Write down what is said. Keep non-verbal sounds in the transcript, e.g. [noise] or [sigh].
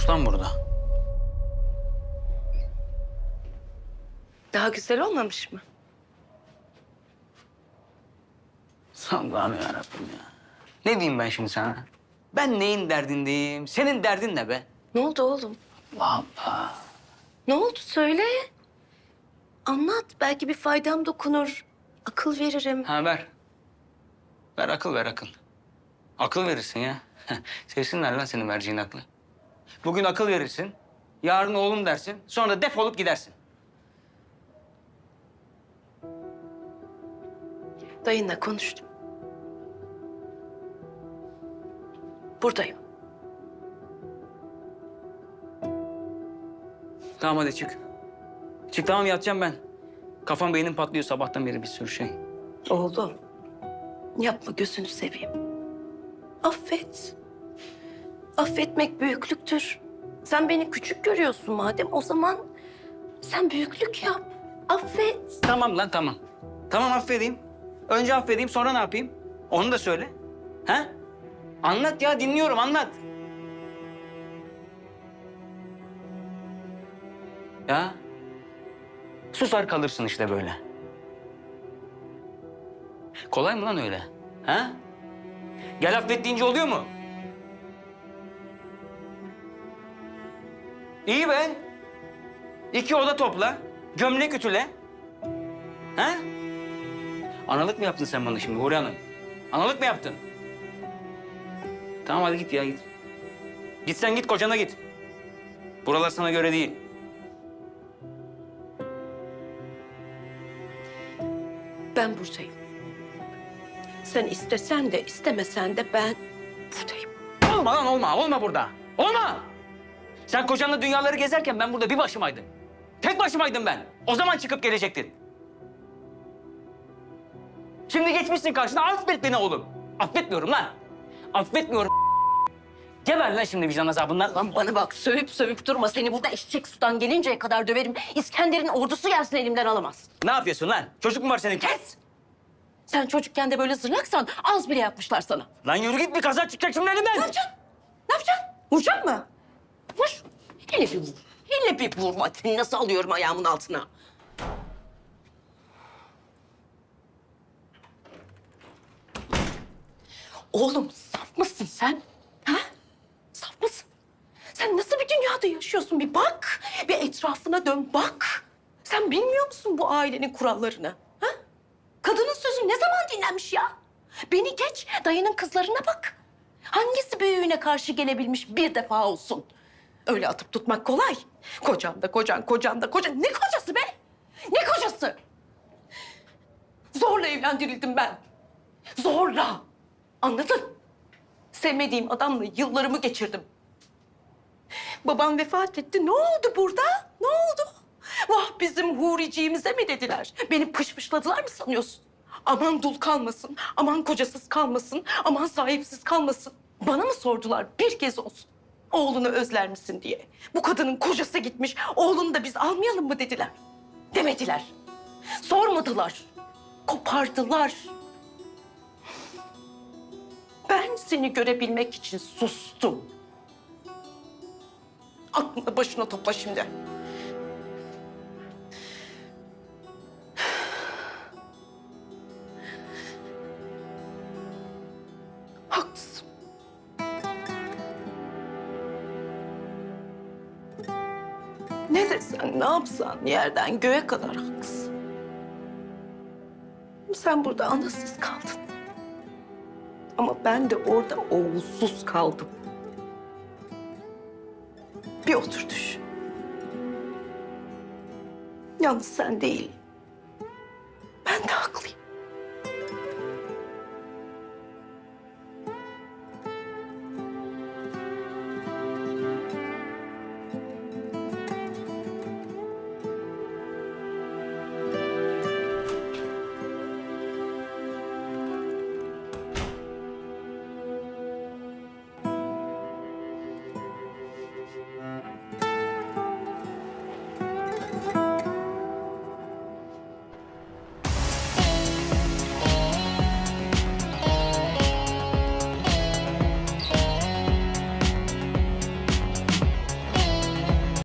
olmuş lan burada? Daha güzel olmamış mı? Allah'ım yarabbim ya. Ne diyeyim ben şimdi sana? Ben neyin derdindeyim? Senin derdin ne be? Ne oldu oğlum? Allah Allah. Ne oldu söyle. Anlat. Belki bir faydam dokunur. Akıl veririm. Ha ver. Ver akıl ver akıl. Akıl verirsin ya. [laughs] Sevsinler lan senin vereceğin aklı. Bugün akıl verirsin. Yarın oğlum dersin. Sonra defolup gidersin. Dayınla konuştum. Buradayım. Tamam hadi çık. Çık tamam yatacağım ben. Kafam beynim patlıyor sabahtan beri bir sürü şey. Oğlum. Yapma gözünü seveyim. Affet. Affetmek büyüklüktür. Sen beni küçük görüyorsun madem o zaman sen büyüklük yap. Affet. Tamam lan tamam. Tamam affedeyim. Önce affedeyim sonra ne yapayım? Onu da söyle. Ha? Anlat ya dinliyorum anlat. Ya. Susar kalırsın işte böyle. Kolay mı lan öyle? Ha? Gel affet deyince oluyor mu? İyi ben. İki oda topla. Gömlek ütüle. Ha? Analık mı yaptın sen bana şimdi Huri Hanım? Analık mı yaptın? Tamam hadi git ya git. Git sen git kocana git. Buralar sana göre değil. Ben buradayım. Sen istesen de istemesen de ben buradayım. Olma lan olma, olma burada. Olma! Sen kocanla dünyaları gezerken ben burada bir başımaydım. Tek başımaydım ben. O zaman çıkıp gelecektin. Şimdi geçmişsin karşına affet beni oğlum. Affetmiyorum lan. Affetmiyorum. Geber lan şimdi vicdan azabından. Lan bana bak sövüp sövüp durma. Seni burada eşek sudan gelinceye kadar döverim. İskender'in ordusu gelsin elimden alamaz. Ne yapıyorsun lan? Çocuk mu var senin? Kes! Sen çocukken de böyle zırlaksan az bile yapmışlar sana. Lan yürü git bir kaza çıkacak şimdi elimden. Ne yapacaksın? Ne yapacaksın? Vuracak mı? Hele bir vur. Hele bir vur. Seni nasıl alıyorum ayağımın altına? Oğlum saf mısın sen? Ha? Saf mısın? Sen nasıl bir dünyada yaşıyorsun? Bir bak. Bir etrafına dön bak. Sen bilmiyor musun bu ailenin kurallarını? Ha? Kadının sözü ne zaman dinlenmiş ya? Beni geç, dayının kızlarına bak. Hangisi büyüğüne karşı gelebilmiş bir defa olsun? Öyle atıp tutmak kolay. Kocan da kocan, kocan da kocan. Ne kocası be? Ne kocası? Zorla evlendirildim ben. Zorla. Anladın? Sevmediğim adamla yıllarımı geçirdim. Babam vefat etti. Ne oldu burada? Ne oldu? Vah bizim huriciğimize mi dediler? Beni pışpışladılar mı sanıyorsun? Aman dul kalmasın, aman kocasız kalmasın, aman sahipsiz kalmasın. Bana mı sordular bir kez olsun? Oğlunu özler misin diye. Bu kadının kocası gitmiş, oğlunu da biz almayalım mı dediler. Demediler. Sormadılar. Kopardılar. Ben seni görebilmek için sustum. Aklını başına topla şimdi. [sighs] Haklısın. Ne desen, ne yapsan yerden göğe kadar haklısın. Sen burada anasız kaldın. Ama ben de orada oğulsuz kaldım. Bir otur düşün. Yalnız sen değil,